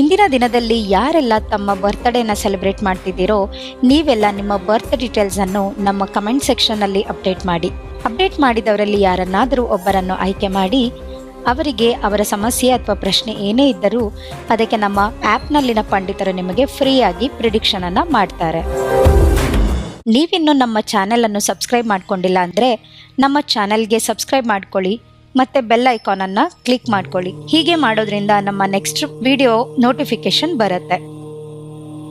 ಇಂದಿನ ದಿನದಲ್ಲಿ ಯಾರೆಲ್ಲ ತಮ್ಮ ಬರ್ತ್ಡೇನ ಸೆಲೆಬ್ರೇಟ್ ಮಾಡ್ತಿದ್ದೀರೋ ನೀವೆಲ್ಲ ನಿಮ್ಮ ಬರ್ತ್ ಡೀಟೇಲ್ಸ್ ಅನ್ನು ನಮ್ಮ ಕಮೆಂಟ್ ಸೆಕ್ಷನ್ ಅಲ್ಲಿ ಅಪ್ಡೇಟ್ ಮಾಡಿ. ಅಪ್ಡೇಟ್ ಮಾಡಿದವರಲ್ಲಿ ಯಾರನ್ನಾದರೂ ಒಬ್ಬರನ್ನು ಆಯ್ಕೆ ಮಾಡಿ, ಅವರಿಗೆ ಅವರ ಸಮಸ್ಯೆ ಅಥವಾ ಪ್ರಶ್ನೆ ಏನೇ ಇದ್ದರೂ ಅದಕ್ಕೆ ನಮ್ಮ ಆ್ಯಪ್ನಲ್ಲಿನ ಪಂಡಿತರು ನಿಮಗೆ ಫ್ರೀಯಾಗಿ ಪ್ರಿಡಿಕ್ಷನ್ ಅನ್ನು ಮಾಡ್ತಾರೆ. ನೀವಿನ್ನು ನಮ್ಮ ಚಾನೆಲ್ ಅನ್ನು ಸಬ್ಸ್ಕ್ರೈಬ್ ಮಾಡ್ಕೊಂಡಿಲ್ಲ ಅಂದರೆ ನಮ್ಮ ಚಾನೆಲ್ಗೆ ಸಬ್ಸ್ಕ್ರೈಬ್ ಮಾಡ್ಕೊಳ್ಳಿ. ಮತ್ತೆ ಬೆಲ್ ಐಕಾನ್ ಅನ್ನ ಕ್ಲಿಕ್ ಮಾಡ್ಕೊಳ್ಳಿ. ಹೀಗೆ ಮಾಡೋದ್ರಿಂದ ನಮ್ಮ ನೆಕ್ಸ್ಟ್ ವಿಡಿಯೋ ನೋಟಿಫಿಕೇಶನ್ ಬರುತ್ತೆ.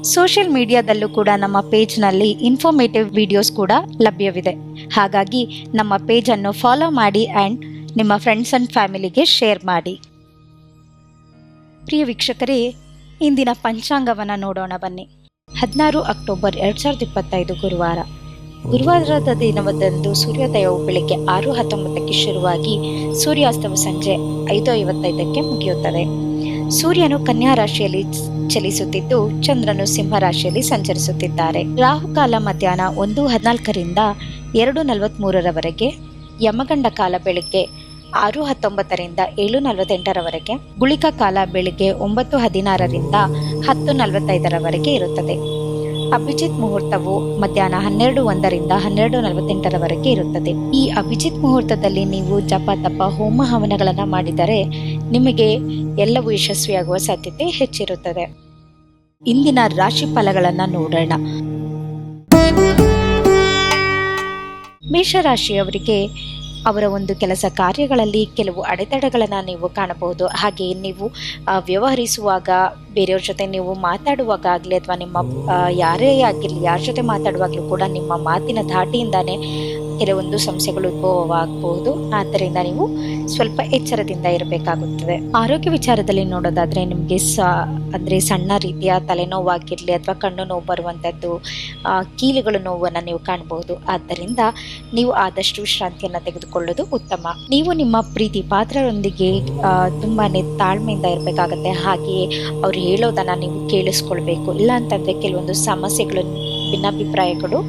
ಸೋಷಿಯಲ್ ಮೀಡಿಯಾದಲ್ಲೂ ಕೂಡ ನಮ್ಮ ಪೇಜ್ನಲ್ಲಿ ಇನ್ಫಾರ್ಮೇಟಿವ್ ವಿಡಿಯೋಸ್ ಕೂಡ ಲಭ್ಯವಿದೆ. ಹಾಗಾಗಿ ನಮ್ಮ ಪೇಜನ್ನು ಫಾಲೋ ಮಾಡಿ ಆ್ಯಂಡ್ ನಿಮ್ಮ ಫ್ರೆಂಡ್ಸ್ ಆ್ಯಂಡ್ ಫ್ಯಾಮಿಲಿಗೆ ಶೇರ್ ಮಾಡಿ. ಪ್ರಿಯ ವೀಕ್ಷಕರೇ, ಇಂದಿನ ಪಂಚಾಂಗವನ್ನು ನೋಡೋಣ ಬನ್ನಿ. ಹದಿನಾರು ಅಕ್ಟೋಬರ್ ಎರಡು ಸಾವಿರದ ಇಪ್ಪತ್ತೈದು ಗುರುವಾರ. ಗುರುವಾರದ ದಿನವದಂದು ಸೂರ್ಯೋದಯವು ಬೆಳಿಗ್ಗೆ ಆರು ಹತ್ತೊಂಬತ್ತಕ್ಕೆ ಶುರುವಾಗಿ ಸೂರ್ಯಾಸ್ತವು ಸಂಜೆ ಐದು ಐವತ್ತೈದಕ್ಕೆ ಮುಗಿಯುತ್ತದೆ. ಸೂರ್ಯನು ಕನ್ಯಾ ರಾಶಿಯಲ್ಲಿ ಚಲಿಸುತ್ತಿದ್ದು, ಚಂದ್ರನು ಸಿಂಹ ರಾಶಿಯಲ್ಲಿ ಸಂಚರಿಸುತ್ತಿದ್ದಾರೆ. ರಾಹುಕಾಲ ಮಧ್ಯಾಹ್ನ ಒಂದು ಹದಿನಾಲ್ಕರಿಂದ ಎರಡು ನಲವತ್ತ್ಮೂರರವರೆಗೆ ಯಮಗಂಡ ಕಾಲ ಬೆಳಗ್ಗೆ ಆರು ಹತ್ತೊಂಬತ್ತರಿಂದ ಏಳು ನಲವತ್ತೆಂಟರವರೆಗೆ, ಗುಳಿಕ ಕಾಲ ಬೆಳಿಗ್ಗೆ ಒಂಬತ್ತು ಹದಿನಾರರಿಂದ ಹತ್ತು ನಲವತ್ತೈದರವರೆಗೆ ಇರುತ್ತದೆ. ಅಭಿಜಿತ್ ಮುಹೂರ್ತವು ಮಧ್ಯಾಹ್ನ ಹನ್ನೆರಡು ಒಂದರಿಂದ ಹನ್ನೆರಡು ನಲವತ್ತೆಂಟರವರೆಗೆ ಇರುತ್ತದೆ. ಈ ಅಭಿಜಿತ್ ಮುಹೂರ್ತದಲ್ಲಿ ನೀವು ಜಪ, ತಪ, ಹೋಮ ಹವನಗಳನ್ನು ಮಾಡಿದರೆ ನಿಮಗೆ ಎಲ್ಲವೂ ಯಶಸ್ವಿಯಾಗುವ ಸಾಧ್ಯತೆ ಹೆಚ್ಚಿರುತ್ತದೆ. ಇಂದಿನ ರಾಶಿ ಫಲಗಳನ್ನು ನೋಡೋಣ. ಮೇಷರಾಶಿಯವರಿಗೆ ಅವರ ಒಂದು ಕೆಲಸ ಕಾರ್ಯಗಳಲ್ಲಿ ಕೆಲವು ಅಡೆತಡೆಗಳನ್ನು ನೀವು ಕಾಣಬಹುದು. ಹಾಗೆ ನೀವು ವ್ಯವಹರಿಸುವಾಗ ಬೇರೆಯವ್ರ ಜೊತೆ ನೀವು ಮಾತಾಡುವಾಗಲಿ ಅಥವಾ ನಿಮ್ಮ ಯಾರೇ ಆಗಿರಲಿ, ಯಾರ ಜೊತೆ ಮಾತಾಡುವಾಗಲೂ ಕೂಡ ನಿಮ್ಮ ಮಾತಿನ ಧಾಟಿಯಿಂದಾನೇ ಕೆಲವೊಂದು ಸಮಸ್ಯೆಗಳು ಉದ್ಭವವಾಗಬಹುದು. ಆದ್ದರಿಂದ ನೀವು ಸ್ವಲ್ಪ ಎಚ್ಚರದಿಂದ ಇರಬೇಕಾಗುತ್ತದೆ. ಆರೋಗ್ಯ ವಿಚಾರದಲ್ಲಿ ನೋಡೋದಾದ್ರೆ ನಿಮಗೆ ಸ, ಅಂದರೆ ಸಣ್ಣ ರೀತಿಯ ತಲೆನೋವಾಗಿರಲಿ ಅಥವಾ ಕಣ್ಣು ನೋವು ಬರುವಂಥದ್ದು ಕೀಲುಗಳು ನೋವನ್ನು ನೀವು ಕಾಣಬಹುದು. ಆದ್ದರಿಂದ ನೀವು ಆದಷ್ಟು ವಿಶ್ರಾಂತಿಯನ್ನು ತೆಗೆದುಕೊಳ್ಳೋದು ಉತ್ತಮ. ನೀವು ನಿಮ್ಮ ಪ್ರೀತಿ ಪಾತ್ರರೊಂದಿಗೆ ತುಂಬಾ ತಾಳ್ಮೆಯಿಂದ ಇರಬೇಕಾಗತ್ತೆ. ಹಾಗೆಯೇ ಅವ್ರು ಹೇಳೋದನ್ನ ನೀವು ಕೇಳಿಸ್ಕೊಳ್ಬೇಕು. ಇಲ್ಲ ಅಂತಂದ್ರೆ ಕೆಲವೊಂದು ಸಮಸ್ಯೆಗಳು, ಭಿನ್ನಾಭಿಪ್ರಾಯಗಳು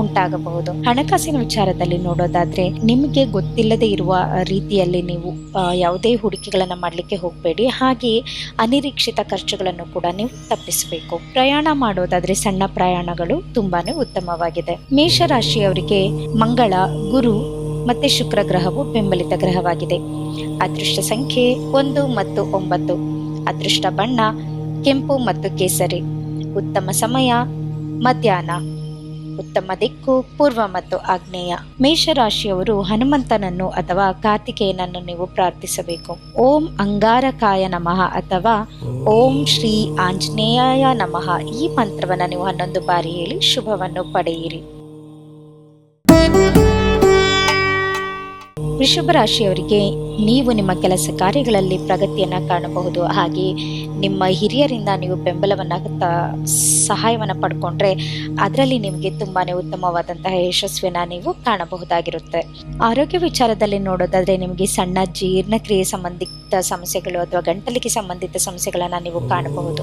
ಉಂಟಾಗಬಹುದು. ಹಣಕಾಸಿನ ವಿಚಾರದಲ್ಲಿ ನೋಡೋದಾದ್ರೆ ನಿಮಗೆ ಗೊತ್ತಿಲ್ಲದೆ ಇರುವ ರೀತಿಯಲ್ಲಿ ನೀವು ಯಾವುದೇ ಹೂಡಿಕೆಗಳನ್ನು ಮಾಡಲಿಕ್ಕೆ ಹೋಗಬೇಡಿ. ಹಾಗೆಯೇ ಅನಿರೀಕ್ಷಿತ ಖರ್ಚುಗಳನ್ನು ಕೂಡ ನೀವು ತಪ್ಪಿಸಬೇಕು. ಪ್ರಯಾಣ ಮಾಡೋದಾದ್ರೆ ಸಣ್ಣ ಪ್ರಯಾಣಗಳು ತುಂಬಾನೇ ಉತ್ತಮವಾಗಿದೆ. ಮೇಷರಾಶಿಯವರಿಗೆ ಮಂಗಳ, ಗುರು ಮತ್ತೆ ಶುಕ್ರ ಗ್ರಹವು ಬೆಂಬಲಿತ ಗ್ರಹವಾಗಿದೆ. ಅದೃಷ್ಟ ಸಂಖ್ಯೆ ಒಂದು ಮತ್ತು ಒಂಬತ್ತು. ಅದೃಷ್ಟ ಬಣ್ಣ ಕೆಂಪು ಮತ್ತು ಕೇಸರಿ. ಉತ್ತಮ ಸಮಯ, ಮಧ್ಯಾಹ್ನ. ಉತ್ತಮ ದಿಕ್ಕು, ಪೂರ್ವ ಮತ್ತು ಆಗ್ನೇಯ. ಮೇಷರಾಶಿಯವರು ಹನುಮಂತನನ್ನು ಅಥವಾ ಕಾರ್ತಿಕೇಯನನ್ನು ನೀವು ಪ್ರಾರ್ಥಿಸಬೇಕು. ಓಂ ಅಂಗಾರಕಾಯ ನಮಃ ಅಥವಾ ಓಂ ಶ್ರೀ ಆಂಜನೇಯ ನಮಃ. ಈ ಮಂತ್ರವನ್ನು ನೀವು ಹನ್ನೊಂದು ಬಾರಿ ಹೇಳಿ ಶುಭವನ್ನು ಪಡೆಯಿರಿ. ವೃಷಭ ರಾಶಿಯವರಿಗೆ ನೀವು ನಿಮ್ಮ ಕೆಲಸ ಕಾರ್ಯಗಳಲ್ಲಿ ಪ್ರಗತಿಯನ್ನು ಕಾಣಬಹುದು. ಹಾಗೆ ನಿಮ್ಮ ಹಿರಿಯರಿಂದ ನೀವು ಬೆಂಬಲವನ್ನು ತ- ಸಹಾಯವನ್ನು ಪಡ್ಕೊಂಡ್ರೆ ಅದರಲ್ಲಿ ನಿಮಗೆ ತುಂಬಾ ಉತ್ತಮವಾದಂತಹ ಯಶಸ್ವಿನ ನೀವು ಕಾಣಬಹುದಾಗಿರುತ್ತೆ. ಆರೋಗ್ಯ ವಿಚಾರದಲ್ಲಿ ನೋಡೋದಾದ್ರೆ ನಿಮಗೆ ಸಣ್ಣ ಜೀರ್ಣಕ್ರಿಯೆ ಸಂಬಂಧಿತ ಸಮಸ್ಯೆಗಳು ಅಥವಾ ಗಂಟಲಿಗೆ ಸಂಬಂಧಿತ ಸಮಸ್ಯೆಗಳನ್ನ ನೀವು ಕಾಣಬಹುದು.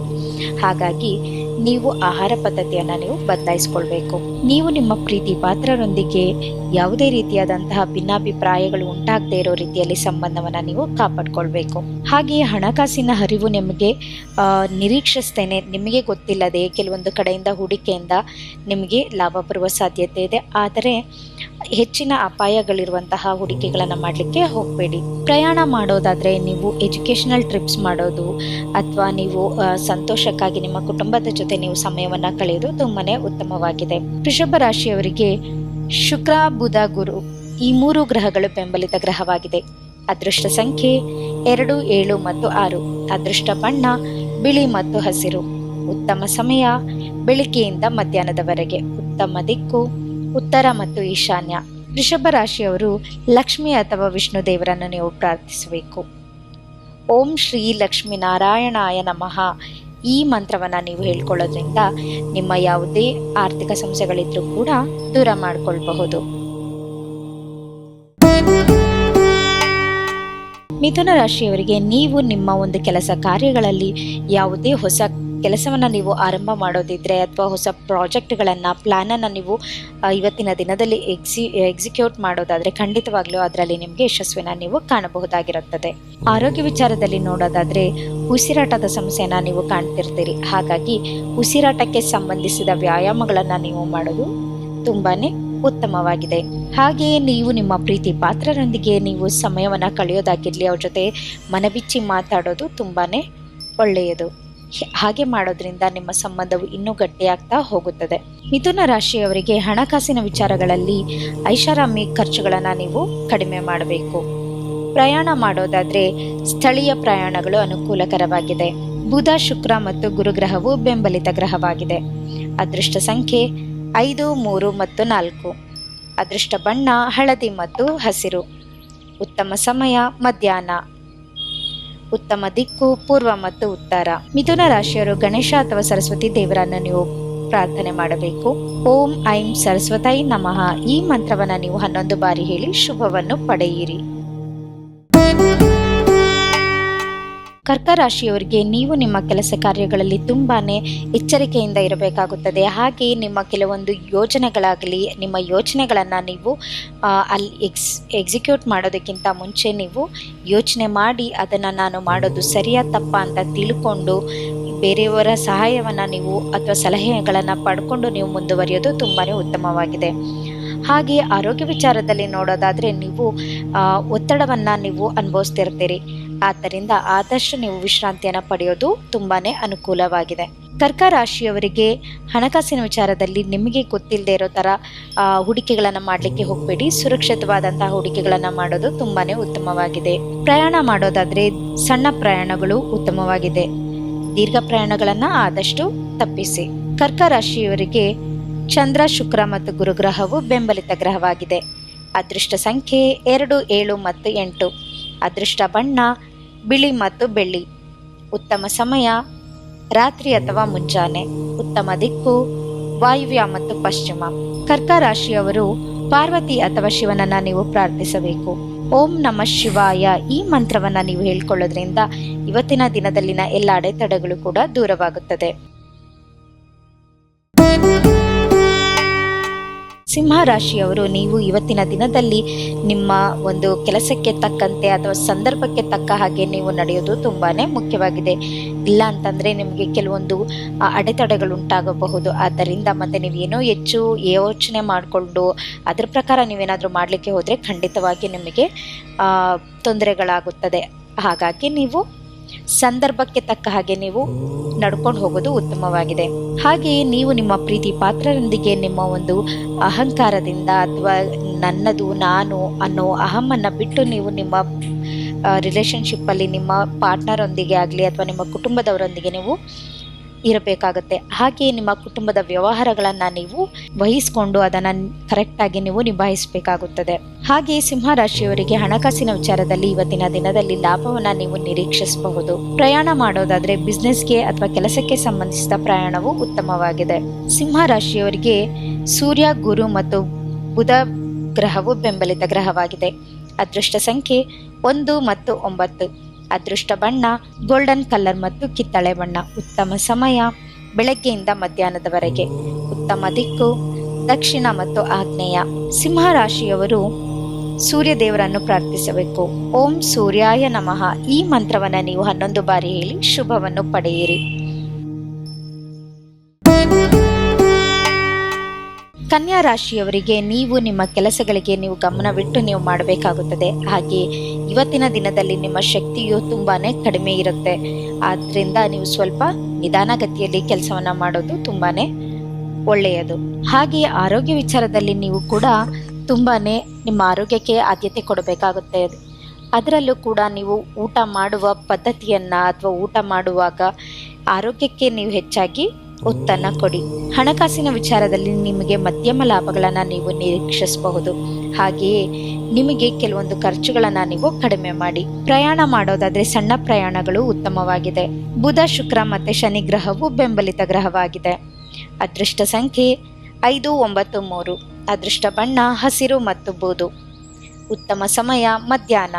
ಹಾಗಾಗಿ ನೀವು ಆಹಾರ ಪದ್ಧತಿಯನ್ನ ನೀವು ಬದಲಾಯಿಸ್ಕೊಳ್ಬೇಕು. ನೀವು ನಿಮ್ಮ ಪ್ರೀತಿ ಪಾತ್ರರೊಂದಿಗೆ ಯಾವುದೇ ರೀತಿಯಾದಂತಹ ಭಿನ್ನಾಭಿಪ್ರಾಯಗಳು ಉಂಟಾಗದೇ ಇರೋ ರೀತಿಯಲ್ಲಿ ಸಂಬಂಧವನ್ನ ನೀವು ಕಾಪಾಡಿಕೊಳ್ಬೇಕು. ಹಾಗೆಯೇ ಹಣಕಾಸಿನ ಹರಿವು ನಿಮಗೆ ನಿರೀಕ್ಷಿಸ್ತೇನೆ. ನಿಮಗೆ ಗೊತ್ತಿಲ್ಲದೆ ಕೆಲವೊಂದು ಕಡೆಯಿಂದ ಹೂಡಿಕೆಯಿಂದ ನಿಮಗೆ ಲಾಭ ಬರುವ ಸಾಧ್ಯತೆ ಇದೆ. ಆದರೆ ಹೆಚ್ಚಿನ ಅಪಾಯಗಳಿರುವಂತಹ ಹೂಡಿಕೆಗಳನ್ನು ಮಾಡಲಿಕ್ಕೆ ಹೋಗಬೇಡಿ. ಪ್ರಯಾಣ ಮಾಡೋದಾದರೆ ನೀವು ಎಜುಕೇಷನಲ್ ಟ್ರಿಪ್ಸ್ ಮಾಡೋದು, ಅಥವಾ ನೀವು ಸಂತೋಷಕ್ಕಾಗಿ ನಿಮ್ಮ ಕುಟುಂಬದ ಜೊತೆ ನೀವು ಸಮಯವನ್ನು ಕಳೆಯೋದು ತುಂಬಾನೇ ಉತ್ತಮವಾಗಿದೆ. ವೃಷಭ ರಾಶಿಯವರಿಗೆ ಶುಕ್ರ, ಬುಧ, ಗುರು ಈ ಮೂರು ಗ್ರಹಗಳು ಬೆಂಬಲಿತ ಗ್ರಹವಾಗಿದೆ. ಅದೃಷ್ಟ ಸಂಖ್ಯೆ ಎರಡು, ಏಳು ಮತ್ತು ಆರು. ಅದೃಷ್ಟ ಬಣ್ಣ, ಬಿಳಿ ಮತ್ತು ಹಸಿರು. ಉತ್ತಮ ಸಮಯ, ಬೆಳಿಗ್ಗೆಯಿಂದ ಮಧ್ಯಾಹ್ನದವರೆಗೆ. ಉತ್ತಮ ದಿಕ್ಕು, ಉತ್ತರ ಮತ್ತು ಈಶಾನ್ಯ. ವೃಷಭ ರಾಶಿಯವರು ಲಕ್ಷ್ಮಿ ಅಥವಾ ವಿಷ್ಣು ದೇವರನ್ನು ನೀವು ಪ್ರಾರ್ಥಿಸಬೇಕು. ಓಂ ಶ್ರೀ ಲಕ್ಷ್ಮೀನಾರಾಯಣಾಯ ನಮಃ. ಈ ಮಂತ್ರವನ್ನು ನೀವು ಹೇಳ್ಕೊಳ್ಳೋದ್ರಿಂದ ನಿಮ್ಮ ಯಾವುದೇ ಆರ್ಥಿಕ ಸಮಸ್ಯೆಗಳಿದ್ರೂ ಕೂಡ ದೂರ ಮಾಡಿಕೊಳ್ಬಹುದು. ಮಿಥುನ ರಾಶಿಯವರಿಗೆ ನೀವು ನಿಮ್ಮ ಒಂದು ಕೆಲಸ ಕಾರ್ಯಗಳಲ್ಲಿ ಯಾವುದೇ ಹೊಸ ಕೆಲಸವನ್ನು ನೀವು ಆರಂಭ ಮಾಡೋದಿದ್ರೆ ಅಥವಾ ಹೊಸ ಪ್ರಾಜೆಕ್ಟ್ಗಳನ್ನು ಪ್ಲ್ಯಾನನ್ನು ನೀವು ಇವತ್ತಿನ ದಿನದಲ್ಲಿ ಎಕ್ಸಿ, ಎಕ್ಸಿಕ್ಯೂಟ್ ಮಾಡೋದಾದರೆ ಖಂಡಿತವಾಗ್ಲೂ ಅದರಲ್ಲಿ ನಿಮಗೆ ಯಶಸ್ವಿನ ನೀವು ಕಾಣಬಹುದಾಗಿರುತ್ತದೆ. ಆರೋಗ್ಯ ವಿಚಾರದಲ್ಲಿ ನೋಡೋದಾದರೆ ಉಸಿರಾಟದ ಸಮಸ್ಯೆನ ನೀವು ಕಾಣ್ತಿರ್ತೀರಿ. ಹಾಗಾಗಿ ಉಸಿರಾಟಕ್ಕೆ ಸಂಬಂಧಿಸಿದ ವ್ಯಾಯಾಮಗಳನ್ನು ನೀವು ಮಾಡೋದು ತುಂಬಾನೇ ಉತ್ತಮವಾಗಿದೆ. ಹಾಗೆಯೇ ನೀವು ನಿಮ್ಮ ಪ್ರೀತಿ ಪಾತ್ರರೊಂದಿಗೆ ನೀವು ಸಮಯವನ್ನು ಕಳೆಯೋದಾಗಿರಲಿ, ಅವ್ರ ಜೊತೆ ಮನಬಿಚ್ಚಿ ಮಾತಾಡೋದು ತುಂಬಾ ಒಳ್ಳೆಯದು. ಹಾಗೆ ಮಾಡೋದ್ರಿಂದ ನಿಮ್ಮ ಸಂಬಂಧವು ಇನ್ನೂ ಗಟ್ಟಿಯಾಗ್ತಾ ಹೋಗುತ್ತದೆ. ಮಿಥುನ ರಾಶಿಯವರಿಗೆ ಹಣಕಾಸಿನ ವಿಚಾರಗಳಲ್ಲಿ ಐಷಾರಾಮಿ ಖರ್ಚುಗಳನ್ನು ನೀವು ಕಡಿಮೆ ಮಾಡಬೇಕು. ಪ್ರಯಾಣ ಮಾಡೋದಾದರೆ ಸ್ಥಳೀಯ ಪ್ರಯಾಣಗಳು ಅನುಕೂಲಕರವಾಗಿದೆ. ಬುಧ, ಶುಕ್ರ ಮತ್ತು ಗುರುಗ್ರಹವು ಬೆಂಬಲಿತ ಗ್ರಹವಾಗಿದೆ. ಅದೃಷ್ಟ ಸಂಖ್ಯೆ ಐದು, ಮೂರು ಮತ್ತು ನಾಲ್ಕು. ಅದೃಷ್ಟ ಬಣ್ಣ, ಹಳದಿ ಮತ್ತು ಹಸಿರು. ಉತ್ತಮ ಸಮಯ, ಮಧ್ಯಾಹ್ನ. ಉತ್ತಮ ದಿಕ್ಕು, ಪೂರ್ವ ಮತ್ತು ಉತ್ತರ. ಮಿಥುನ ರಾಶಿಯರು ಗಣೇಶ ಅಥವಾ ಸರಸ್ವತಿ ದೇವರನ್ನು ನೀವು ಪ್ರಾರ್ಥನೆ ಮಾಡಬೇಕು. ಓಂ, ಐಂ, ಸರಸ್ವತೈ ನಮಃ. ಈ ಮಂತ್ರವನ್ನು ನೀವು ಹನ್ನೊಂದು ಬಾರಿ ಹೇಳಿ ಶುಭವನ್ನು ಪಡೆಯಿರಿ. ಕರ್ಕ ರಾಶಿಯವರಿಗೆ ನೀವು ನಿಮ್ಮ ಕೆಲಸ ಕಾರ್ಯಗಳಲ್ಲಿ ತುಂಬಾ ಎಚ್ಚರಿಕೆಯಿಂದ ಇರಬೇಕಾಗುತ್ತದೆ. ಹಾಗೆ ನಿಮ್ಮ ಕೆಲವೊಂದು ಯೋಜನೆಗಳಾಗಲಿ, ನಿಮ್ಮ ಯೋಚನೆಗಳನ್ನು ನೀವು ಅಲ್ಲಿ ಎಕ್ಸ್ ಎಕ್ಸಿಕ್ಯೂಟ್ ಮಾಡೋದಕ್ಕಿಂತ ಮುಂಚೆ ನೀವು ಯೋಚನೆ ಮಾಡಿ ಅದನ್ನು ನಾನು ಮಾಡೋದು ಸರಿಯಾ ತಪ್ಪ ಅಂತ ತಿಳ್ಕೊಂಡು ಬೇರೆಯವರ ಸಹಾಯವನ್ನು ನೀವು ಅಥವಾ ಸಲಹೆಗಳನ್ನು ಪಡ್ಕೊಂಡು ನೀವು ಮುಂದುವರಿಯೋದು ತುಂಬಾ ಉತ್ತಮವಾಗಿದೆ. ಹಾಗೆ ಆರೋಗ್ಯ ವಿಚಾರದಲ್ಲಿ ನೋಡೋದಾದರೆ ನೀವು ಒತ್ತಡವನ್ನು ನೀವು ಅನುಭವಿಸ್ತಿರ್ತೀರಿ. ಆದ್ದರಿಂದ ಆದಷ್ಟು ನೀವು ವಿಶ್ರಾಂತಿಯನ್ನು ಪಡೆಯೋದು ತುಂಬಾ ಅನುಕೂಲವಾಗಿದೆ. ಕರ್ಕ ರಾಶಿಯವರಿಗೆ ಹಣಕಾಸಿನ ವಿಚಾರದಲ್ಲಿ ನಿಮಗೆ ಗೊತ್ತಿಲ್ಲದೆ ಇರೋ ಥರ ಹೂಡಿಕೆಗಳನ್ನು ಮಾಡಲಿಕ್ಕೆ ಹೋಗಬೇಡಿ. ಸುರಕ್ಷಿತವಾದಂತಹ ಹೂಡಿಕೆಗಳನ್ನು ಮಾಡೋದು ತುಂಬಾ ಉತ್ತಮವಾಗಿದೆ. ಪ್ರಯಾಣ ಮಾಡೋದಾದರೆ ಸಣ್ಣ ಪ್ರಯಾಣಗಳು ಉತ್ತಮವಾಗಿದೆ. ದೀರ್ಘ ಪ್ರಯಾಣಗಳನ್ನು ಆದಷ್ಟು ತಪ್ಪಿಸಿ. ಕರ್ಕ ರಾಶಿಯವರಿಗೆ ಚಂದ್ರ, ಶುಕ್ರ ಮತ್ತು ಗುರುಗ್ರಹವು ಬೆಂಬಲಿತ ಗ್ರಹವಾಗಿದೆ. ಅದೃಷ್ಟ ಸಂಖ್ಯೆ ಎರಡು, ಏಳು ಮತ್ತು ಎಂಟು. ಅದೃಷ್ಟ ಬಣ್ಣ ಬಿಳಿ ಮತ್ತು ಬೆಳ್ಳಿ. ಉತ್ತಮ ಸಮಯ, ರಾತ್ರಿ ಅಥವಾ ಮುಂಜಾನೆ ಉತ್ತಮ ದಿಕ್ಕು, ವಾಯುವ್ಯ ಮತ್ತು ಪಶ್ಚಿಮ. ಕರ್ಕ ರಾಶಿಯವರು ಪಾರ್ವತಿ ಅಥವಾ ಶಿವನನ್ನ ನೀವು ಪ್ರಾರ್ಥಿಸಬೇಕು. ಓಂ ನಮ ಶಿವಾಯ. ಈ ಮಂತ್ರವನ್ನ ನೀವು ಹೇಳ್ಕೊಳ್ಳೋದ್ರಿಂದ ಇವತ್ತಿನ ದಿನದಲ್ಲಿನ ಎಲ್ಲ ಅಡೆತಡೆಗಳು ಕೂಡ ದೂರವಾಗುತ್ತದೆ. ಸಿಂಹ ರಾಶಿಯವರು ನೀವು ಇವತ್ತಿನ ದಿನದಲ್ಲಿ ನಿಮ್ಮ ಒಂದು ಕೆಲಸಕ್ಕೆ ತಕ್ಕಂತೆ ಅಥವಾ ಸಂದರ್ಭಕ್ಕೆ ತಕ್ಕ ಹಾಗೆ ನೀವು ನಡೆಯೋದು ತುಂಬಾ ಮುಖ್ಯವಾಗಿದೆ. ಇಲ್ಲ ಅಂತಂದ್ರೆ ನಿಮಗೆ ಕೆಲವೊಂದು ಅಡೆತಡೆಗಳು ಉಂಟಾಗಬಹುದು ಆದ್ದರಿಂದ ಮತ್ತು ನೀವೇನೋ ಹೆಚ್ಚು ಯೋಚನೆ ಮಾಡಿಕೊಂಡು, ಅದರ ಪ್ರಕಾರ ನೀವೇನಾದರೂ ಮಾಡಲಿಕ್ಕೆ ಹೋದರೆ ಖಂಡಿತವಾಗಿ ನಿಮಗೆ ತೊಂದರೆಗಳಾಗುತ್ತದೆ. ಹಾಗಾಗಿ ನೀವು ಸಂದರ್ಭಕ್ಕೆ ತಕ್ಕ ಹಾಗೆ ನೀವು ನಡ್ಕೊಂಡು ಹೋಗೋದು ಉತ್ತಮವಾಗಿದೆ. ಹಾಗೆಯೇ ನೀವು ನಿಮ್ಮ ಪ್ರೀತಿ ಪಾತ್ರರೊಂದಿಗೆ ನಿಮ್ಮ ಒಂದು ಅಹಂಕಾರದಿಂದ ಅಥವಾ ನನ್ನದು, ನಾನು ಅನ್ನೋ ಅಹಮನ್ನ ಬಿಟ್ಟು ನೀವು ನಿಮ್ಮ ರಿಲೇಶನ್ಶಿಪ್ಪಲ್ಲಿ ನಿಮ್ಮ ಪಾರ್ಟ್ನರೊಂದಿಗೆ ಆಗಲಿ ಅಥವಾ ನಿಮ್ಮ ಕುಟುಂಬದವರೊಂದಿಗೆ ನೀವು ಇರಬೇಕಾಗುತ್ತೆ. ಹಾಗೆಯೇ ನಿಮ್ಮ ಕುಟುಂಬದ ವ್ಯವಹಾರಗಳನ್ನು ನೀವು ವಹಿಸಿಕೊಂಡು ಅದನ್ನು ಕರೆಕ್ಟಾಗಿ ನೀವು ನಿಭಾಯಿಸಬೇಕಾಗುತ್ತದೆ. ಹಾಗೆಯೇ ಸಿಂಹ ರಾಶಿಯವರಿಗೆ ಹಣಕಾಸಿನ ವಿಚಾರದಲ್ಲಿ ಇವತ್ತಿನ ದಿನದಲ್ಲಿ ಲಾಭವನ್ನು ನೀವು ನಿರೀಕ್ಷಿಸಬಹುದು. ಪ್ರಯಾಣ ಮಾಡೋದಾದ್ರೆ ಬಿಸ್ನೆಸ್ಗೆ ಅಥವಾ ಕೆಲಸಕ್ಕೆ ಸಂಬಂಧಿಸಿದ ಪ್ರಯಾಣವು ಉತ್ತಮವಾಗಿದೆ. ಸಿಂಹ ರಾಶಿಯವರಿಗೆ ಸೂರ್ಯ, ಗುರು ಮತ್ತು ಬುಧ ಗ್ರಹವು ಬೆಂಬಲಿತ ಗ್ರಹವಾಗಿದೆ. ಅದೃಷ್ಟ ಸಂಖ್ಯೆ ಒಂದು ಮತ್ತು ಒಂಬತ್ತು. ಅದೃಷ್ಟ ಬಣ್ಣ ಗೋಲ್ಡನ್ ಕಲರ್ ಮತ್ತು ಕಿತ್ತಳೆ ಬಣ್ಣ. ಉತ್ತಮ ಸಮಯ, ಬೆಳಗ್ಗೆಯಿಂದ ಮಧ್ಯಾಹ್ನದವರೆಗೆ. ಉತ್ತಮ ದಿಕ್ಕು, ದಕ್ಷಿಣ ಮತ್ತು ಆಗ್ನೇಯ ಸಿಂಹ ರಾಶಿಯವರು ಸೂರ್ಯ ದೇವರನ್ನು ಪ್ರಾರ್ಥಿಸಬೇಕು. ಓಂ ಸೂರ್ಯಾಯ ನಮಃ. ಈ ಮಂತ್ರವನ್ನ ನೀವು ಹನ್ನೊಂದು ಬಾರಿ ಹೇಳಿ ಶುಭವನ್ನು ಪಡೆಯಿರಿ. ಕನ್ಯಾ ರಾಶಿಯವರಿಗೆ ನೀವು ನಿಮ್ಮ ಕೆಲಸಗಳಿಗೆ ನೀವು ಗಮನವಿಟ್ಟು ನೀವು ಮಾಡಬೇಕಾಗುತ್ತದೆ. ಹಾಗೆ ಇವತ್ತಿನ ದಿನದಲ್ಲಿ ನಿಮ್ಮ ಶಕ್ತಿಯು ತುಂಬಾ ಕಡಿಮೆ ಇರುತ್ತೆ. ಆದ್ದರಿಂದ ನೀವು ಸ್ವಲ್ಪ ನಿಧಾನಗತಿಯಲ್ಲಿ ಕೆಲಸವನ್ನು ಮಾಡೋದು ತುಂಬಾ ಒಳ್ಳೆಯದು. ಹಾಗೆ ಆರೋಗ್ಯ ವಿಚಾರದಲ್ಲಿ ನೀವು ಕೂಡ ತುಂಬಾ ನಿಮ್ಮ ಆರೋಗ್ಯಕ್ಕೆ ಆದ್ಯತೆ ಕೊಡಬೇಕಾಗುತ್ತೆ. ಅದರಲ್ಲೂ ಕೂಡ ನೀವು ಊಟ ಮಾಡುವ ಪದ್ಧತಿಯನ್ನು ಅಥವಾ ಊಟ ಮಾಡುವಾಗ ಆರೋಗ್ಯಕ್ಕೆ ನೀವು ಹೆಚ್ಚಾಗಿ ಒತ್ತನ್ನ ಕೊಡಿ. ಹಣಕಾಸಿನ ವಿಚಾರದಲ್ಲಿ ನಿಮಗೆ ಮಧ್ಯಮ ಲಾಭಗಳನ್ನು ನೀವು ನಿರೀಕ್ಷಿಸಬಹುದು. ಹಾಗೆಯೇ ನಿಮಗೆ ಕೆಲವೊಂದು ಖರ್ಚುಗಳನ್ನು ನೀವು ಕಡಿಮೆ ಮಾಡಿ. ಪ್ರಯಾಣ ಮಾಡೋದಾದರೆ ಸಣ್ಣ ಪ್ರಯಾಣಗಳು ಉತ್ತಮವಾಗಿದೆ. ಬುಧ, ಶುಕ್ರ ಮತ್ತು ಶನಿ ಗ್ರಹವು ಬೆಂಬಲಿತ ಗ್ರಹವಾಗಿದೆ. ಅದೃಷ್ಟ ಸಂಖ್ಯೆ ಐದು, ಒಂಬತ್ತು, ಮೂರು. ಅದೃಷ್ಟ ಬಣ್ಣ, ಹಸಿರು ಮತ್ತು ಬೂದು. ಉತ್ತಮ ಸಮಯ, ಮಧ್ಯಾಹ್ನ.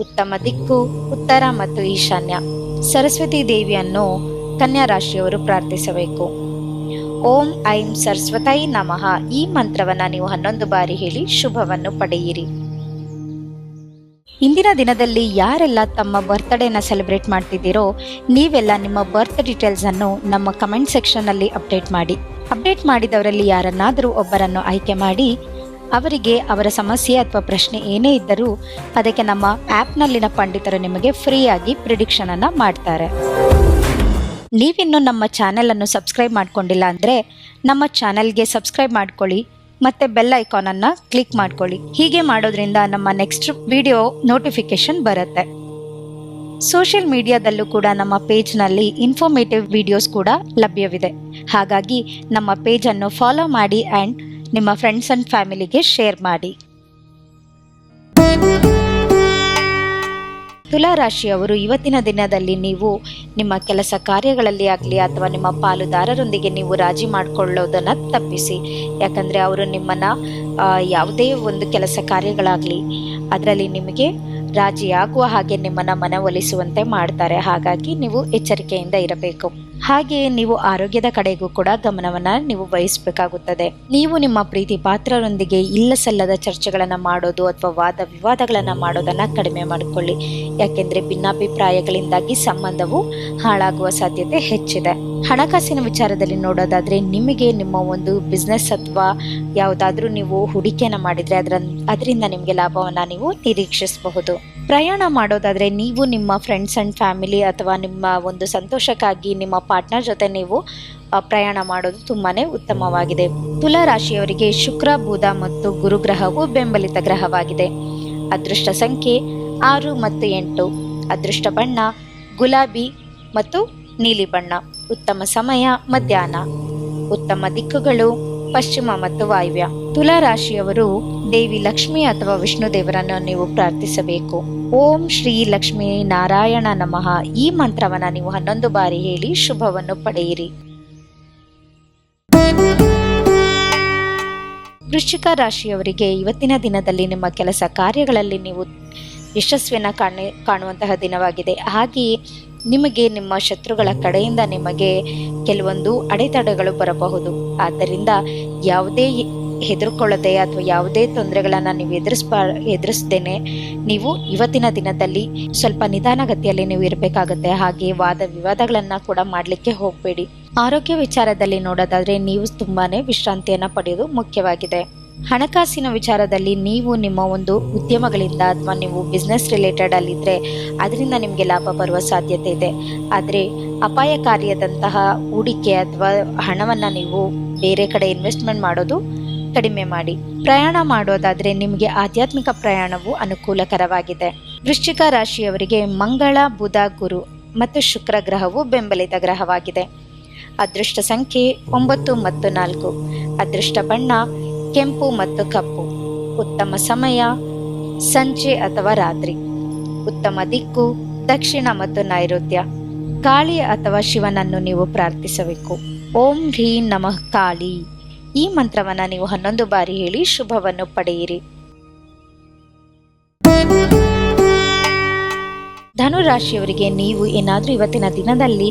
ಉತ್ತಮ ದಿಕ್ಕು, ಉತ್ತರ ಮತ್ತು ಈಶಾನ್ಯ. ಸರಸ್ವತಿ ದೇವಿಯನ್ನು ಕನ್ಯಾ ರಾಶಿಯವರು ಪ್ರಾರ್ಥಿಸಬೇಕು. ಓಂ ಐಂ ಸರಸ್ವತೈ ನಮಃ. ಈ ಮಂತ್ರವನ್ನ ನೀವು ಹನ್ನೊಂದು ಬಾರಿ ಹೇಳಿ ಶುಭವನ್ನು ಪಡೆಯಿರಿ. ಇಂದಿನ ದಿನದಲ್ಲಿ ಯಾರೆಲ್ಲ ತಮ್ಮ ಬರ್ತ್ಡೇನ ಸೆಲೆಬ್ರೇಟ್ ಮಾಡ್ತಿದ್ದೀರೋ ನೀವೆಲ್ಲ ನಿಮ್ಮ ಬರ್ತ್ ಡೀಟೇಲ್ಸ್ ಅನ್ನು ನಮ್ಮ ಕಮೆಂಟ್ ಸೆಕ್ಷನ್ ಅಲ್ಲಿ ಅಪ್ಡೇಟ್ ಮಾಡಿ. ಅಪ್ಡೇಟ್ ಮಾಡಿದವರಲ್ಲಿ ಯಾರನ್ನಾದರೂ ಒಬ್ಬರನ್ನು ಆಯ್ಕೆ ಮಾಡಿ, ಅವರಿಗೆ ಅವರ ಸಮಸ್ಯೆ ಅಥವಾ ಪ್ರಶ್ನೆ ಏನೇ ಇದ್ದರೂ ಅದಕ್ಕೆ ನಮ್ಮ ಆ್ಯಪ್ನಲ್ಲಿನ ಪಂಡಿತರು ನಿಮಗೆ ಫ್ರೀಯಾಗಿ ಪ್ರಿಡಿಕ್ಷನ್ ಅನ್ನು ಮಾಡ್ತಾರೆ. ನೀವಿನ್ನು ನಮ್ಮ ಚಾನಲನ್ನು ಸಬ್ಸ್ಕ್ರೈಬ್ ಮಾಡ್ಕೊಂಡಿಲ್ಲ ಅಂದರೆ ನಮ್ಮ ಚಾನೆಲ್ಗೆ ಸಬ್ಸ್ಕ್ರೈಬ್ ಮಾಡ್ಕೊಳ್ಳಿ ಮತ್ತು ಬೆಲ್ ಐಕಾನನ್ನು ಕ್ಲಿಕ್ ಮಾಡ್ಕೊಳ್ಳಿ. ಹೀಗೆ ಮಾಡೋದ್ರಿಂದ ನಮ್ಮ ನೆಕ್ಸ್ಟ್ ವಿಡಿಯೋ ನೋಟಿಫಿಕೇಷನ್ ಬರುತ್ತೆ. ಸೋಷಿಯಲ್ ಮೀಡಿಯಾದಲ್ಲೂ ಕೂಡ ನಮ್ಮ ಪೇಜ್ನಲ್ಲಿ ಇನ್ಫಾರ್ಮೇಟಿವ್ ವಿಡಿಯೋಸ್ ಕೂಡ ಲಭ್ಯವಿದೆ. ಹಾಗಾಗಿ ನಮ್ಮ ಪೇಜನ್ನು ಫಾಲೋ ಮಾಡಿ ಆ್ಯಂಡ್ ನಿಮ್ಮ ಫ್ರೆಂಡ್ಸ್ ಆ್ಯಂಡ್ ಫ್ಯಾಮಿಲಿಗೆ ಶೇರ್ ಮಾಡಿ. ತುಲಾ ರಾಶಿಯವರು ಇವತ್ತಿನ ದಿನದಲ್ಲಿ ನೀವು ನಿಮ್ಮ ಕೆಲಸ ಕಾರ್ಯಗಳಲ್ಲಿ ಆಗಲಿ ಅಥವಾ ನಿಮ್ಮ ಪಾಲುದಾರರೊಂದಿಗೆ ನೀವು ರಾಜಿ ಮಾಡಿಕೊಳ್ಳೋದನ್ನು ತಪ್ಪಿಸಿ. ಯಾಕಂದರೆ ಅವರು ನಿಮ್ಮನ್ನು ಯಾವುದೇ ಒಂದು ಕೆಲಸ ಕಾರ್ಯಗಳಾಗಲಿ ಅದರಲ್ಲಿ ನಿಮಗೆ ರಾಜಿಯಾಗುವ ಹಾಗೆ ನಿಮ್ಮನ್ನು ಮನವೊಲಿಸುವಂತೆ ಮಾಡ್ತಾರೆ. ಹಾಗಾಗಿ ನೀವು ಎಚ್ಚರಿಕೆಯಿಂದ ಇರಬೇಕು. ಹಾಗೆಯೇ ನೀವು ಆರೋಗ್ಯದ ಕಡೆಗೂ ಕೂಡ ಗಮನವನ್ನು ನೀವು ವಹಿಸಬೇಕಾಗುತ್ತದೆ. ನೀವು ನಿಮ್ಮ ಪ್ರೀತಿ ಪಾತ್ರರೊಂದಿಗೆ ಇಲ್ಲ ಸಲ್ಲದ ಚರ್ಚೆಗಳನ್ನ ಮಾಡೋದು ಅಥವಾ ವಾದ ವಿವಾದಗಳನ್ನು ಮಾಡೋದನ್ನ ಕಡಿಮೆ ಮಾಡಿಕೊಳ್ಳಿ. ಯಾಕೆಂದರೆ ಭಿನ್ನಾಭಿಪ್ರಾಯಗಳಿಂದಾಗಿ ಸಂಬಂಧವು ಹಾಳಾಗುವ ಸಾಧ್ಯತೆ ಹೆಚ್ಚಿದೆ. ಹಣಕಾಸಿನ ವಿಚಾರದಲ್ಲಿ ನೋಡೋದಾದ್ರೆ ನಿಮಗೆ ನಿಮ್ಮ ಒಂದು ಬಿಸ್ನೆಸ್ ಅಥವಾ ಯಾವುದಾದ್ರೂ ನೀವು ಹೂಡಿಕೆಯನ್ನು ಮಾಡಿದರೆ ಅದರ ಅದರಿಂದ ನಿಮಗೆ ಲಾಭವನ್ನು ನೀವು ನಿರೀಕ್ಷಿಸಬಹುದು. ಪ್ರಯಾಣ ಮಾಡೋದಾದರೆ ನೀವು ನಿಮ್ಮ ಫ್ರೆಂಡ್ಸ್ ಅಂಡ್ ಫ್ಯಾಮಿಲಿ ಅಥವಾ ನಿಮ್ಮ ಒಂದು ಸಂತೋಷಕ್ಕಾಗಿ ನಿಮ್ಮ ಪಾರ್ಟ್ನರ್ ಜೊತೆ ನೀವು ಪ್ರಯಾಣ ಮಾಡೋದು ತುಂಬಾ ಉತ್ತಮವಾಗಿದೆ. ತುಲಾ ರಾಶಿಯವರಿಗೆ ಶುಕ್ರ, ಬುಧ ಮತ್ತು ಗುರುಗ್ರಹವು ಬೆಂಬಲಿತ ಗ್ರಹವಾಗಿದೆ. ಅದೃಷ್ಟ ಸಂಖ್ಯೆ ಆರು ಮತ್ತು ಎಂಟು. ಅದೃಷ್ಟ ಬಣ್ಣ, ಗುಲಾಬಿ ಮತ್ತು ನೀಲಿ ಬಣ್ಣ. ಉತ್ತಮ ಸಮಯ ಮಧ್ಯಾಹ್ನ. ಉತ್ತಮ ದಿಕ್ಕುಗಳು ಪಶ್ಚಿಮ ಮತ್ತು ವಾಯುವ್ಯ. ತುಲಾ ರಾಶಿಯವರು ದೇವಿ ಲಕ್ಷ್ಮಿ ಅಥವಾ ವಿಷ್ಣು ದೇವರನ್ನು ನೀವು ಪ್ರಾರ್ಥಿಸಬೇಕು. ಓಂ ಶ್ರೀ ಲಕ್ಷ್ಮೀ ನಾರಾಯಣ ನಮಃ. ಈ ಮಂತ್ರವನ್ನ ನೀವು ಹನ್ನೊಂದು ಬಾರಿ ಹೇಳಿ ಶುಭವನ್ನು ಪಡೆಯಿರಿ. ವೃಶ್ಚಿಕ ರಾಶಿಯವರಿಗೆ ಇವತ್ತಿನ ದಿನದಲ್ಲಿ ನಿಮ್ಮ ಕೆಲಸ ಕಾರ್ಯಗಳಲ್ಲಿ ನೀವು ಯಶಸ್ವಿನ ಕಾಣಿ ಕಾಣುವಂತಹ ದಿನವಾಗಿದೆ. ಹಾಗೆಯೇ ನಿಮಗೆ ನಿಮ್ಮ ಶತ್ರುಗಳ ಕಡೆಯಿಂದ ನಿಮಗೆ ಕೆಲವೊಂದು ಅಡೆತಡೆಗಳು ಬರಬಹುದು. ಆದ್ದರಿಂದ ಯಾವುದೇ ಹೆದರ್ಕೊಳ್ಳದೆ ಅಥವಾ ಯಾವುದೇ ತೊಂದರೆಗಳನ್ನು ನೀವು ಎದುರಿಸ್ಬಾ, ಎದುರಿಸ್ದೇನೆ ನೀವು ಇವತ್ತಿನ ದಿನದಲ್ಲಿ ಸ್ವಲ್ಪ ನಿಧಾನಗತಿಯಲ್ಲಿ ನೀವು ಇರಬೇಕಾಗುತ್ತೆ. ಹಾಗೆ ವಾದ ವಿವಾದಗಳನ್ನು ಕೂಡ ಮಾಡಲಿಕ್ಕೆ ಹೋಗಬೇಡಿ. ಆರೋಗ್ಯ ವಿಚಾರದಲ್ಲಿ ನೋಡೋದಾದರೆ ನೀವು ತುಂಬಾ ವಿಶ್ರಾಂತಿಯನ್ನು ಪಡೆಯೋದು ಮುಖ್ಯವಾಗಿದೆ. ಹಣಕಾಸಿನ ವಿಚಾರದಲ್ಲಿ ನೀವು ನಿಮ್ಮ ಒಂದು ಉದ್ಯಮಗಳಿಂದ ಅಥವಾ ನೀವು ಬಿಸ್ನೆಸ್ ರಿಲೇಟೆಡ್ ಅಲ್ಲಿದ್ದರೆ ಅದರಿಂದ ನಿಮಗೆ ಲಾಭ ಬರುವ ಸಾಧ್ಯತೆ ಇದೆ. ಆದರೆ ಅಪಾಯಕಾರಿಯಾದಂತಹ ಹೂಡಿಕೆ ಅಥವಾ ಹಣವನ್ನು ನೀವು ಬೇರೆ ಕಡೆ ಇನ್ವೆಸ್ಟ್ಮೆಂಟ್ ಮಾಡೋದು ಕಡಿಮೆ ಮಾಡಿ. ಪ್ರಯಾಣ ಮಾಡೋದಾದರೆ ನಿಮಗೆ ಆಧ್ಯಾತ್ಮಿಕ ಪ್ರಯಾಣವು ಅನುಕೂಲಕರವಾಗಿದೆ. ವೃಶ್ಚಿಕ ರಾಶಿಯವರಿಗೆ ಮಂಗಳ, ಬುಧ, ಗುರು ಮತ್ತು ಶುಕ್ರ ಗ್ರಹವು ಬೆಂಬಲಿತ ಗ್ರಹವಾಗಿದೆ. ಅದೃಷ್ಟ ಸಂಖ್ಯೆ ಒಂಬತ್ತು ಮತ್ತು ನಾಲ್ಕು. ಅದೃಷ್ಟ ಬಣ್ಣ ಕೆಂಪು ಮತ್ತು ಕಪ್ಪು. ಉತ್ತಮ ಸಮಯ, ಸಂಜೆ ಅಥವಾ ರಾತ್ರಿ. ಉತ್ತಮ ದಿಕ್ಕು, ದಕ್ಷಿಣ ಮತ್ತು ನೈಋತ್ಯ. ಕಾಳಿ ಅಥವಾ ಶಿವನನ್ನು ನೀವು ಪ್ರಾರ್ಥಿಸಬೇಕು. ಓಂ ಹ್ರೀಂ ನಮಃ ಕಾಳಿ. ಈ ಮಂತ್ರವನ್ನ ನೀವು ಹನ್ನೊಂದು ಬಾರಿ ಹೇಳಿ ಶುಭವನ್ನು ಪಡೆಯಿರಿ. ಧನುರಾಶಿಯವರಿಗೆ ನೀವು ಏನಾದರೂ ಇವತ್ತಿನ ದಿನದಲ್ಲಿ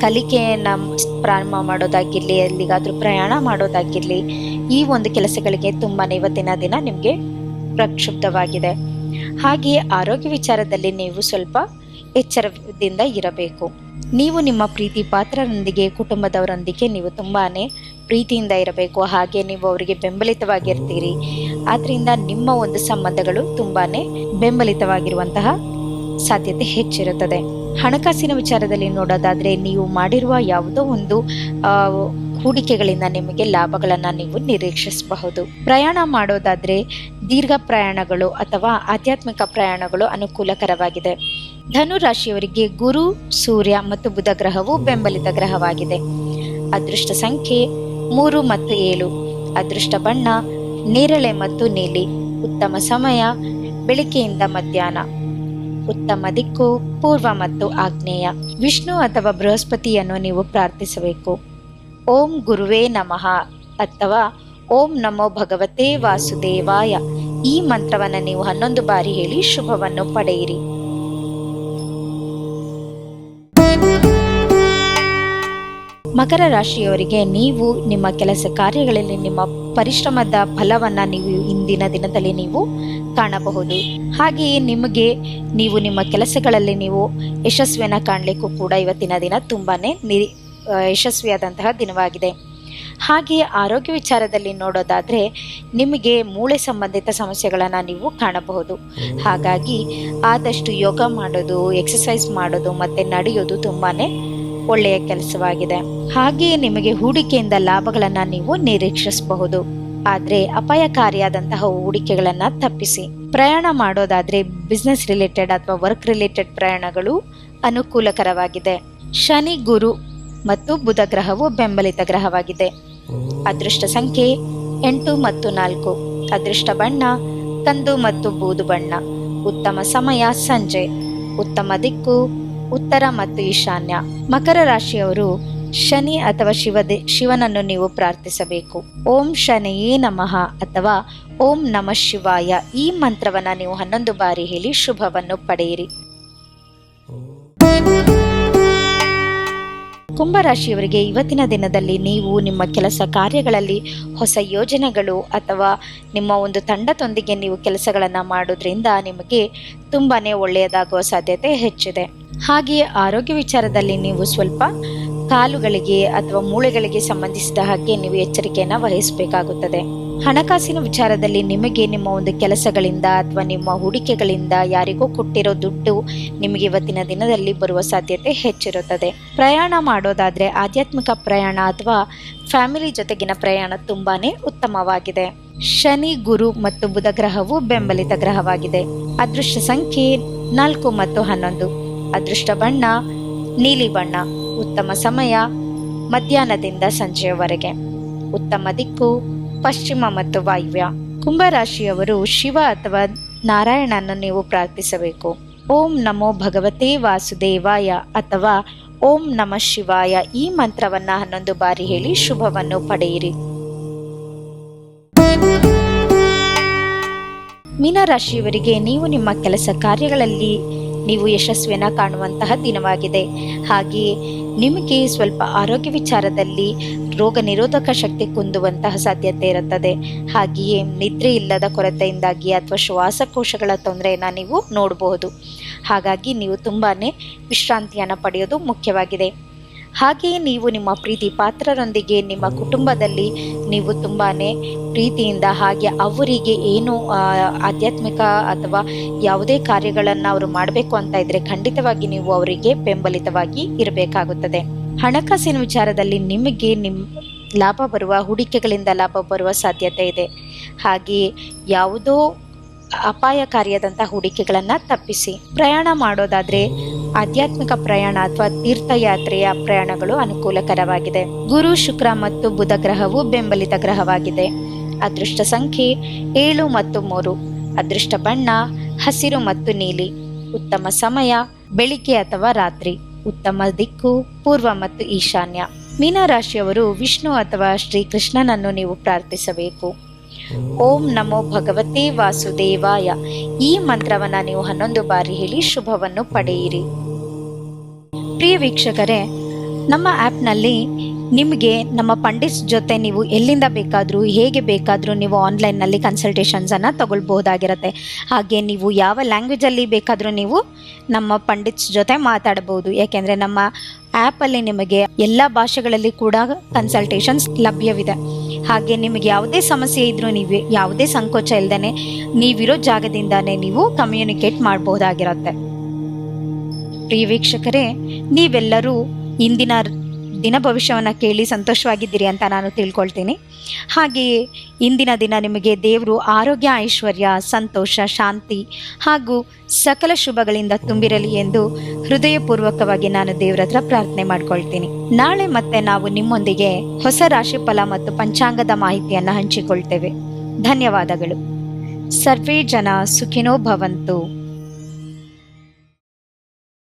ಕಲಿಕೆಯನ್ನು ಪ್ರಾರಂಭ ಮಾಡೋದಾಗಿರಲಿ, ಎಲ್ಲಿಗಾದ್ರೂ ಪ್ರಯಾಣ ಮಾಡೋದಾಗಿರಲಿ ಈ ಒಂದು ಕೆಲಸಗಳಿಗೆ ತುಂಬಾ ಇವತ್ತಿನ ದಿನ ನಿಮಗೆ ಪ್ರಕ್ಷುಬ್ಧವಾಗಿದೆ. ಹಾಗೆಯೇ ಆರೋಗ್ಯ ವಿಚಾರದಲ್ಲಿ ನೀವು ಸ್ವಲ್ಪ ಎಚ್ಚರದಿಂದ ಇರಬೇಕು. ನೀವು ನಿಮ್ಮ ಪ್ರೀತಿ ಪಾತ್ರರೊಂದಿಗೆ, ಕುಟುಂಬದವರೊಂದಿಗೆ ನೀವು ತುಂಬಾ ಪ್ರೀತಿಯಿಂದ ಇರಬೇಕು. ಹಾಗೆ ನೀವು ಅವರಿಗೆ ಬೆಂಬಲಿತವಾಗಿರ್ತೀರಿ. ಆದ್ರಿಂದ ನಿಮ್ಮ ಒಂದು ಸಂಬಂಧಗಳು ತುಂಬಾ ಬೆಂಬಲಿತವಾಗಿರುವಂತಹ ಸಾಧ್ಯತೆ ಹೆಚ್ಚಿರುತ್ತದೆ. ಹಣಕಾಸಿನ ವಿಚಾರದಲ್ಲಿ ನೋಡೋದಾದ್ರೆ ನೀವು ಮಾಡಿರುವ ಯಾವುದೋ ಒಂದು ಹೂಡಿಕೆಗಳಿಂದ ನಿಮಗೆ ಲಾಭಗಳನ್ನು ನೀವು ನಿರೀಕ್ಷಿಸಬಹುದು. ಪ್ರಯಾಣ ಮಾಡೋದಾದರೆ ದೀರ್ಘ ಪ್ರಯಾಣಗಳು ಅಥವಾ ಆಧ್ಯಾತ್ಮಿಕ ಪ್ರಯಾಣಗಳು ಅನುಕೂಲಕರವಾಗಿದೆ. ಧನು ರಾಶಿಯವರಿಗೆ ಗುರು, ಸೂರ್ಯ ಮತ್ತು ಬುಧ ಗ್ರಹವು ಬೆಂಬಲಿತ ಗ್ರಹವಾಗಿದೆ. ಅದೃಷ್ಟ ಸಂಖ್ಯೆ ಮೂರು ಮತ್ತು ಏಳು. ಅದೃಷ್ಟ ಬಣ್ಣ, ನೇರಳೆ ಮತ್ತು ನೀಲಿ. ಉತ್ತಮ ಸಮಯ, ಬೆಳಿಗ್ಗೆಯಿಂದ ಮಧ್ಯಾಹ್ನ. ಉತ್ತಮ ದಿಕ್ಕು, ಪೂರ್ವ ಮತ್ತು ಆಗ್ನೇಯ. ವಿಷ್ಣು ಅಥವಾ ಬೃಹಸ್ಪತಿಯನ್ನು ನೀವು ಪ್ರಾರ್ಥಿಸಬೇಕು. ಓಂ ಗುರುವೇ ನಮಃ ಅಥವಾ ಓಂ ನಮೋ ಭಗವತೆ ವಾಸುದೇವಾಯ. ಈ ಮಂತ್ರವನ್ನು ನೀವು ಹನ್ನೊಂದು ಬಾರಿ ಹೇಳಿ ಶುಭವನ್ನು ಪಡೆಯಿರಿ. ಮಕರ ರಾಶಿಯವರಿಗೆ ನೀವು ನಿಮ್ಮ ಕೆಲಸ ಕಾರ್ಯಗಳಲ್ಲಿ ನಿಮ್ಮ ಪರಿಶ್ರಮದ ಫಲವನ್ನು ನೀವು ಇಂದಿನ ದಿನದಲ್ಲಿ ನೀವು ಕಾಣಬಹುದು. ಹಾಗೆಯೇ ನಿಮಗೆ ನೀವು ನಿಮ್ಮ ಕೆಲಸಗಳಲ್ಲಿ ನೀವು ಯಶಸ್ವಿಯನ್ನು ಕಾಣಲಿಕ್ಕೂ ಕೂಡ ಇವತ್ತಿನ ದಿನ ತುಂಬಾ ಯಶಸ್ವಿಯಾದಂತಹ ದಿನವಾಗಿದೆ. ಹಾಗೆಯೇ ಆರೋಗ್ಯ ವಿಚಾರದಲ್ಲಿ ನೋಡೋದಾದ್ರೆ ನಿಮಗೆ ಮೂಳೆ ಸಂಬಂಧಿತ ಸಮಸ್ಯೆಗಳನ್ನು ನೀವು ಕಾಣಬಹುದು. ಹಾಗಾಗಿ ಆದಷ್ಟು ಯೋಗ ಮಾಡೋದು ಎಕ್ಸಸೈಸ್ ಮಾಡೋದು ಮತ್ತು ನಡೆಯೋದು ತುಂಬಾ ಒಳ್ಳೆಯ ಕೆಲಸವಾಗಿದೆ. ಹಾಗೆಯೇ ನಿಮಗೆ ಹೂಡಿಕೆಯಿಂದ ಲಾಭಗಳನ್ನು ನೀವು ನಿರೀಕ್ಷಿಸಬಹುದು. ಆದರೆ ಅಪಾಯಕಾರಿಯಾದಂತಹ ಹೂಡಿಕೆಗಳನ್ನು ತಪ್ಪಿಸಿ. ಪ್ರಯಾಣ ಮಾಡೋದಾದರೆ ಬಿಸ್ನೆಸ್ ರಿಲೇಟೆಡ್ ಅಥವಾ ವರ್ಕ್ ರಿಲೇಟೆಡ್ ಪ್ರಯಾಣಗಳು ಅನುಕೂಲಕರವಾಗಿದೆ. ಶನಿ, ಗುರು ಮತ್ತು ಬುಧ ಗ್ರಹವು ಬೆಂಬಲಿತ ಗ್ರಹವಾಗಿದೆ. ಅದೃಷ್ಟ ಸಂಖ್ಯೆ ಎಂಟು ಮತ್ತು ನಾಲ್ಕು. ಅದೃಷ್ಟ ಬಣ್ಣ, ಕಂದು ಮತ್ತು ಬೂದು ಬಣ್ಣ. ಉತ್ತಮ ಸಮಯ ಸಂಜೆ. ಉತ್ತಮ ದಿಕ್ಕು, ಉತ್ತರ ಮತ್ತು ಈಶಾನ್ಯ. ಮಕರ ರಾಶಿಯವರು ಶನಿ ಅಥವಾ ಶಿವದೆ ಶಿವನನ್ನು ನೀವು ಪ್ರಾರ್ಥಿಸಬೇಕು. ಓಂ ಶನಿಯೇ ನಮಃ ಅಥವಾ ಓಂ ನಮಃ ಶಿವಾಯ ಈ ಮಂತ್ರವನ್ನ ನೀವು ಹನ್ನೊಂದು ಬಾರಿ ಹೇಳಿ ಶುಭವನ್ನು ಪಡೆಯಿರಿ. ಕುಂಭರಾಶಿಯವರಿಗೆ ಇವತ್ತಿನ ದಿನದಲ್ಲಿ ನೀವು ನಿಮ್ಮ ಕೆಲಸ ಕಾರ್ಯಗಳಲ್ಲಿ ಹೊಸ ಯೋಜನೆಗಳು ಅಥವಾ ನಿಮ್ಮ ಒಂದು ತಂಡದೊಂದಿಗೆ ನೀವು ಕೆಲಸಗಳನ್ನು ಮಾಡೋದ್ರಿಂದ ನಿಮಗೆ ತುಂಬಾ ಒಳ್ಳೆಯದಾಗುವ ಸಾಧ್ಯತೆ ಹೆಚ್ಚಿದೆ. ಹಾಗೆಯೇ ಆರೋಗ್ಯ ವಿಚಾರದಲ್ಲಿ ನೀವು ಸ್ವಲ್ಪ ಕಾಲುಗಳಿಗೆ ಅಥವಾ ಮೂಳೆಗಳಿಗೆ ಸಂಬಂಧಿಸಿದ ಹಾಗೆ ನೀವು ಎಚ್ಚರಿಕೆಯನ್ನು ವಹಿಸಬೇಕಾಗುತ್ತದೆ. ಹಣಕಾಸಿನ ವಿಚಾರದಲ್ಲಿ ನಿಮಗೆ ನಿಮ್ಮ ಒಂದು ಕೆಲಸಗಳಿಂದ ಅಥವಾ ನಿಮ್ಮ ಹೂಡಿಕೆಗಳಿಂದ ಯಾರಿಗೋ ಕೊಟ್ಟಿರೋ ದುಡ್ಡು ನಿಮಗೆ ಇವತ್ತಿನ ದಿನದಲ್ಲಿ ಬರುವ ಸಾಧ್ಯತೆ ಹೆಚ್ಚಿರುತ್ತದೆ. ಪ್ರಯಾಣ ಮಾಡೋದಾದ್ರೆ ಆಧ್ಯಾತ್ಮಿಕ ಪ್ರಯಾಣ ಅಥವಾ ಫ್ಯಾಮಿಲಿ ಜೊತೆಗಿನ ಪ್ರಯಾಣ ತುಂಬಾನೇ ಉತ್ತಮವಾಗಿದೆ. ಶನಿ, ಗುರು ಮತ್ತು ಬುಧ ಗ್ರಹವು ಬೆಂಬಲಿತ ಗ್ರಹವಾಗಿದೆ. ಅದೃಷ್ಟ ಸಂಖ್ಯೆ ನಾಲ್ಕು ಮತ್ತು ಹನ್ನೊಂದು. ಅದೃಷ್ಟ ಬಣ್ಣ, ನೀಲಿ ಬಣ್ಣ. ಉತ್ತಮ ಸಮಯ ಮಧ್ಯಾಹ್ನದಿಂದ ಸಂಜೆಯವರೆಗೆ. ಉತ್ತಮ ದಿಕ್ಕು ಪಶ್ಚಿಮ ಮತ್ತು ವಾಯುವ್ಯ ಕುಂಭರಾಶಿಯವರು ಶಿವ ಅಥವಾ ನಾರಾಯಣನನ್ನು ನೀವು ಪ್ರಾರ್ಥಿಸಬೇಕು. ಓಂ ನಮೋ ಭಗವತೆ ವಾಸುದೇವಾಯ ಅಥವಾ ಓಂ ನಮ ಶಿವಾಯ ಈ ಮಂತ್ರವನ್ನ ಹನ್ನೊಂದು ಬಾರಿ ಹೇಳಿ ಶುಭವನ್ನು ಪಡೆಯಿರಿ. ಮೀನರಾಶಿಯವರಿಗೆ ನೀವು ನಿಮ್ಮ ಕೆಲಸ ಕಾರ್ಯಗಳಲ್ಲಿ ನೀವು ಯಶಸ್ವಿಯನ್ನು ಕಾಣುವಂತಹ ದಿನವಾಗಿದೆ. ಹಾಗೆಯೇ ನಿಮಗೆ ಸ್ವಲ್ಪ ಆರೋಗ್ಯ ವಿಚಾರದಲ್ಲಿ ರೋಗ ನಿರೋಧಕ ಶಕ್ತಿ ಕುಂದುವಂತಹ ಸಾಧ್ಯತೆ ಇರುತ್ತದೆ. ಹಾಗೆಯೇ ನಿದ್ರೆ ಇಲ್ಲದ ಕೊರತೆಯಿಂದಾಗಿ ಅಥವಾ ಶ್ವಾಸಕೋಶಗಳ ತೊಂದರೆಯನ್ನು ನೀವು ನೋಡಬಹುದು ಹಾಗಾಗಿ ನೀವು ತುಂಬಾ ವಿಶ್ರಾಂತಿಯನ್ನು ಪಡೆಯೋದು ಮುಖ್ಯವಾಗಿದೆ. ಹಾಗೆಯೇ ನೀವು ನಿಮ್ಮ ಪ್ರೀತಿ ಪಾತ್ರರೊಂದಿಗೆ ನಿಮ್ಮ ಕುಟುಂಬದಲ್ಲಿ ನೀವು ತುಂಬಾ ಪ್ರೀತಿಯಿಂದ ಹಾಗೆ ಅವರಿಗೆ ಏನು ಆಧ್ಯಾತ್ಮಿಕ ಅಥವಾ ಯಾವುದೇ ಕಾರ್ಯಗಳನ್ನು ಅವರು ಮಾಡಬೇಕು ಅಂತ ಇದ್ರೆ ಖಂಡಿತವಾಗಿ ನೀವು ಅವರಿಗೆ ಬೆಂಬಲಿತವಾಗಿ ಇರಬೇಕಾಗುತ್ತದೆ. ಹಣಕಾಸಿನ ವಿಚಾರದಲ್ಲಿ ನಿಮಗೆ ನಿಮ್ಮ ಲಾಭ ಬರುವ, ಹೂಡಿಕೆಗಳಿಂದ ಲಾಭ ಬರುವ ಸಾಧ್ಯತೆ ಇದೆ. ಹಾಗೆಯೇ ಯಾವುದೋ ಅಪಾಯಕಾರಿಯಾದಂಥ ಹೂಡಿಕೆಗಳನ್ನು ತಪ್ಪಿಸಿ. ಪ್ರಯಾಣ ಮಾಡೋದಾದ್ರೆ ಆಧ್ಯಾತ್ಮಿಕ ಪ್ರಯಾಣ ಅಥವಾ ತೀರ್ಥಯಾತ್ರೆಯ ಪ್ರಯಾಣಗಳು ಅನುಕೂಲಕರವಾಗಿದೆ. ಗುರು, ಶುಕ್ರ ಮತ್ತು ಬುಧ ಗ್ರಹವು ಬೆಂಬಲಿತ ಗ್ರಹವಾಗಿದೆ. ಅದೃಷ್ಟ ಸಂಖ್ಯೆ ಏಳು ಮತ್ತು ಮೂರು. ಅದೃಷ್ಟ ಬಣ್ಣ, ಹಸಿರು ಮತ್ತು ನೀಲಿ. ಉತ್ತಮ ಸಮಯ, ಬೆಳಿಗ್ಗೆ ಅಥವಾ ರಾತ್ರಿ. ಉತ್ತಮ ದಿಕ್ಕು, ಪೂರ್ವ ಮತ್ತು ಈಶಾನ್ಯ. ಮೀನರಾಶಿಯವರು ವಿಷ್ಣು ಅಥವಾ ಶ್ರೀಕೃಷ್ಣನನ್ನು ನೀವು ಪ್ರಾರ್ಥಿಸಬೇಕು. ಓಂ ನಮೋ ಭಗವತಿ ವಾಸುದೇವಾಯ. ಈ ಮಂತ್ರವನ್ನ ನೀವು ಹನ್ನೊಂದು ಬಾರಿ ಹೇಳಿ ಶುಭವನ್ನು ಪಡೆಯಿರಿ. ಪ್ರಿಯ ವೀಕ್ಷಕರೇ, ನಮ್ಮ ಆ್ಯಪ್ನಲ್ಲಿ ನಿಮಗೆ ನಮ್ಮ ಪಂಡಿತ್ಸ್ ಜೊತೆ ನೀವು ಎಲ್ಲಿಂದ ಬೇಕಾದರೂ, ಹೇಗೆ ಬೇಕಾದರೂ ನೀವು ಆನ್ಲೈನ್ನಲ್ಲಿ ಕನ್ಸಲ್ಟೇಷನ್ಸನ್ನು ತಗೊಳ್ಬಹುದಾಗಿರುತ್ತೆ. ಹಾಗೆ ನೀವು ಯಾವ ಲ್ಯಾಂಗ್ವೇಜಲ್ಲಿ ಬೇಕಾದರೂ ನೀವು ನಮ್ಮ ಪಂಡಿತ್ಸ್ ಜೊತೆ ಮಾತಾಡಬಹುದು ಯಾಕೆಂದರೆ ನಮ್ಮ ಆ್ಯಪಲ್ಲಿ ನಿಮಗೆ ಎಲ್ಲ ಭಾಷೆಗಳಲ್ಲಿ ಕೂಡ ಕನ್ಸಲ್ಟೇಷನ್ಸ್ ಲಭ್ಯವಿದೆ. ಹಾಗೆ ನಿಮಗೆ ಯಾವುದೇ ಸಮಸ್ಯೆ ಇದ್ದರೂ ನೀವು, ಯಾವುದೇ ಸಂಕೋಚ ಇಲ್ಲದೇ ನೀವಿರೋ ಜಾಗದಿಂದಲೇ ನೀವು ಕಮ್ಯುನಿಕೇಟ್ ಮಾಡಬಹುದಾಗಿರುತ್ತೆ. ಪ್ರಿಯ ವೀಕ್ಷಕರೇ, ನೀವೆಲ್ಲರೂ ಇಂದಿನ ದಿನ ಭವಿಷ್ಯವನ್ನು ಕೇಳಿ ಸಂತೋಷವಾಗಿದ್ದೀರಿ ಅಂತ ನಾನು ತಿಳ್ಕೊಳ್ತೀನಿ. ಹಾಗೆಯೇ ಇಂದಿನ ದಿನ ನಿಮಗೆ ದೇವರು ಆರೋಗ್ಯ, ಐಶ್ವರ್ಯ, ಸಂತೋಷ, ಶಾಂತಿ ಹಾಗೂ ಸಕಲ ಶುಭಗಳಿಂದ ತುಂಬಿರಲಿ ಎಂದು ಹೃದಯಪೂರ್ವಕವಾಗಿ ನಾನು ದೇವರ ಹತ್ರ ಪ್ರಾರ್ಥನೆ ಮಾಡ್ಕೊಳ್ತೀನಿ. ನಾಳೆ ಮತ್ತೆ ನಾವು ನಿಮ್ಮೊಂದಿಗೆ ಹೊಸ ರಾಶಿಫಲ ಮತ್ತು ಪಂಚಾಂಗದ ಮಾಹಿತಿಯನ್ನು ಹಂಚಿಕೊಳ್ತೇವೆ. ಧನ್ಯವಾದಗಳು. ಸರ್ವೇ ಜನ ಸುಖಿನೋ ಭವಂತು.